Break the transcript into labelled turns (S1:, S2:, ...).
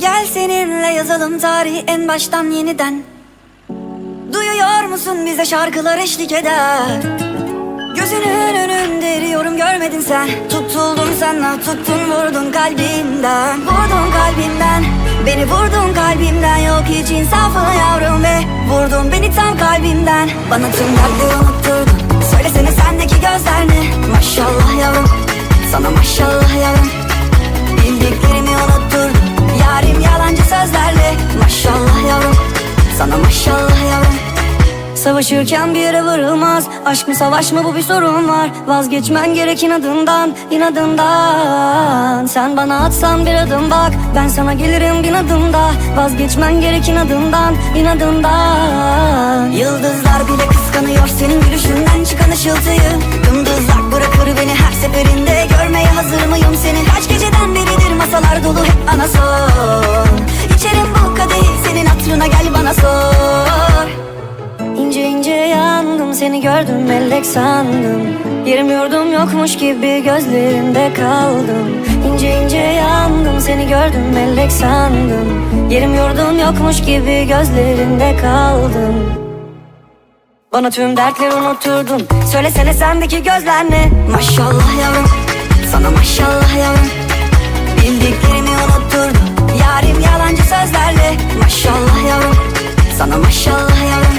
S1: Gel seninle yazalım tarihi en baştan yeniden. Duyuyor musun bize şarkılar eşlik eder? Gözünün önünde eriyorum görmedin sen. Tutuldum sana tuttun vurdun kalbimden. Vurdun kalbimden Beni vurdun kalbimden. Yok hiç insafı yavrum ve Vurdun beni tam kalbimden. Bana tüm dertleri unutturdun. Söylesene sendeki gözler ne? Maşallah yavrum Sana maşallah yavrum Sana maşallah yavrum Savaşırken bir yere varılmaz. Aşk mı savaş mı? Bu bir sorun var. Vazgeçmen gerek inadından inadından. Sen bana atsan bir adım bak. Ben sana gelirim bin adımda. Vazgeçmen gerek inadından inadından. Yıldızlar bile kıskanıyor Senin gülüşünden çıkan ışıltıyı. Yıldızlar bırakır beni her seferinde. Görmeye hazır mıyım seni Kaç geceden yandım seni gördüm melek sandım. Yerim yurdum yokmuş gibi gözlerinde kaldım. İnce ince yandım seni gördüm melek sandım. Yerim yurdum yokmuş gibi gözlerinde kaldım. Bana tüm dertleri unutturdun. Söylesene sendeki gözler ne? Maşallah yavrum Sana maşallah yavrum. Bildiklerimi unutturdun Yarim yalancı sözlerle. Maşallah yavrum Sana maşallah yavrum